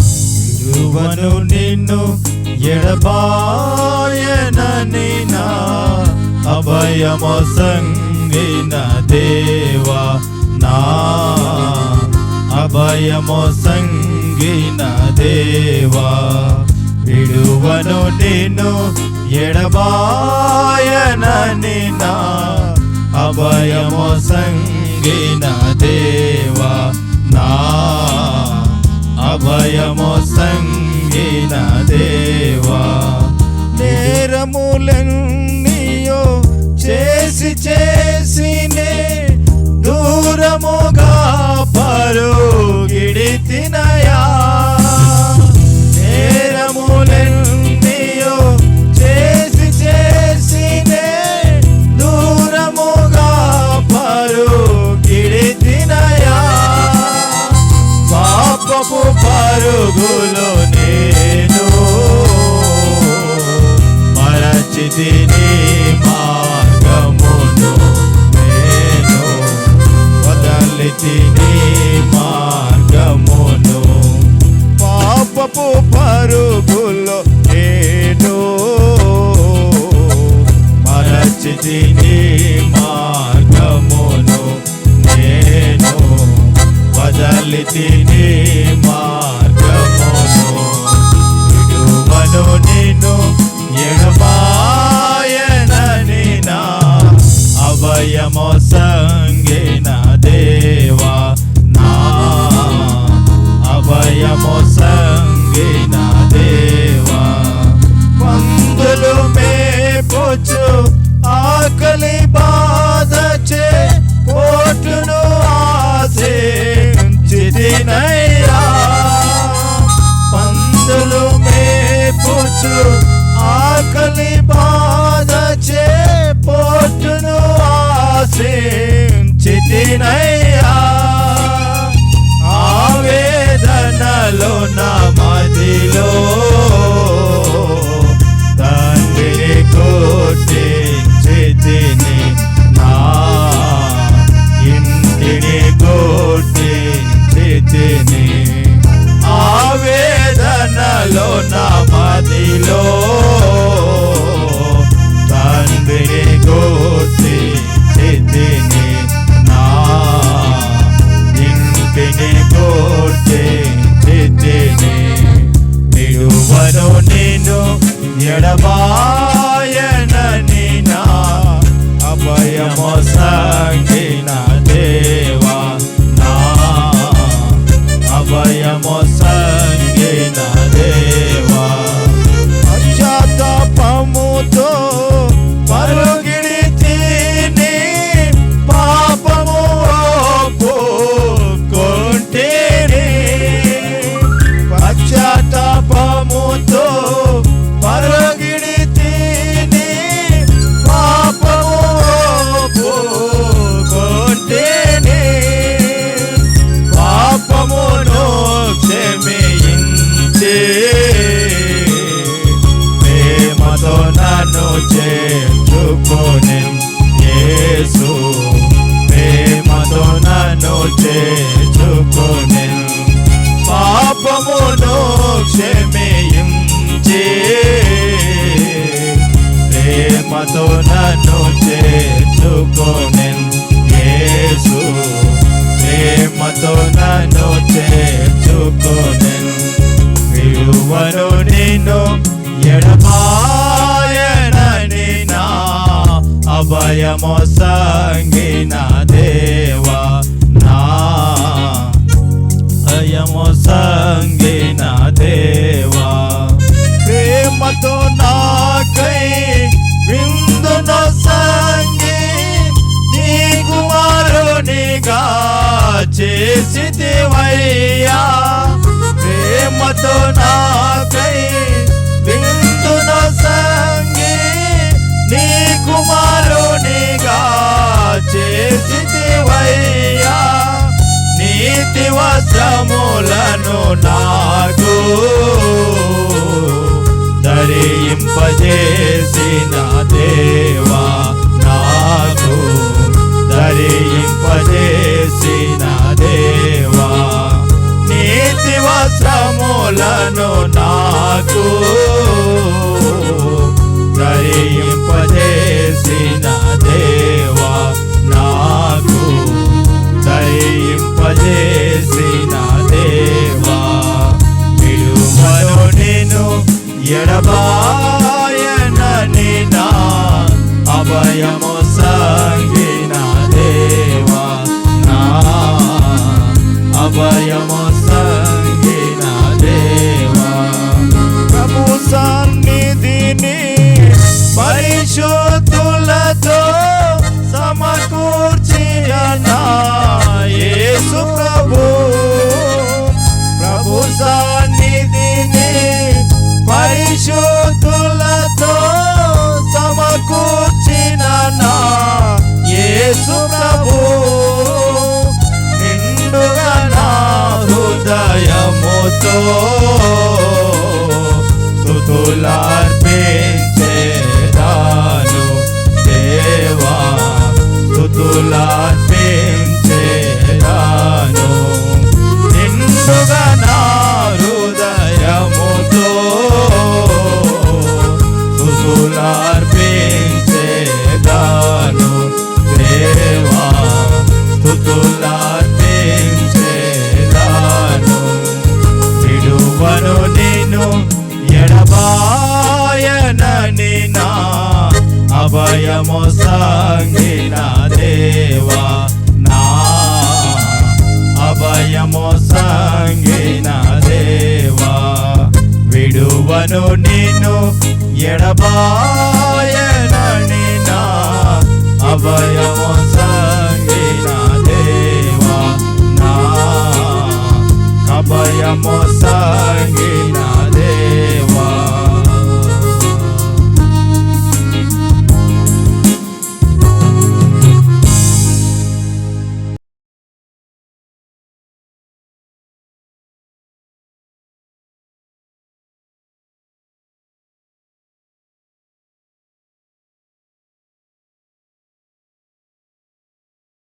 విడువను నిన్ను ఎడబాయనని నా అభయము సంగిన దేవా. నా సంగిన దేవా విడువను నిన్ను ఎడబాయనని నా అభయము సంగ తినయా? నేరములన్నీయో చేసి చేసినే దూరముగా పరుగిడి తినయా? పాపపు పరుగులో నేను మరచితిని మా వదలితి మార్గమును విడువను నిన్ను ఎడబాయనని నా అభయమో moto. ప్రేమతో నన్ను చేర్చుకోనెన్ యేసు. ప్రేమతో నన్ను చేర్చుకోనెన్ విలువను నిన్ను ఎడబాయనని నా అభయమో సంగిన దేవా. పనిగా చేసి దేవయ్యా ప్రేమతో నాకై విందున సంగి నీ కుమారునిగా చేసి దేవయ్యా నీతి వస్త్రములను నాకు Solano. పరిశుద్ధులతో సమకూర్చిన యేసు ప్రభు ప్రభు సన్నిధిని పరిశుద్ధులతో సమకూర్చిన యేసు ప్రభు నిండుగా నా హృదయముతో నీలో నేను ఎడబా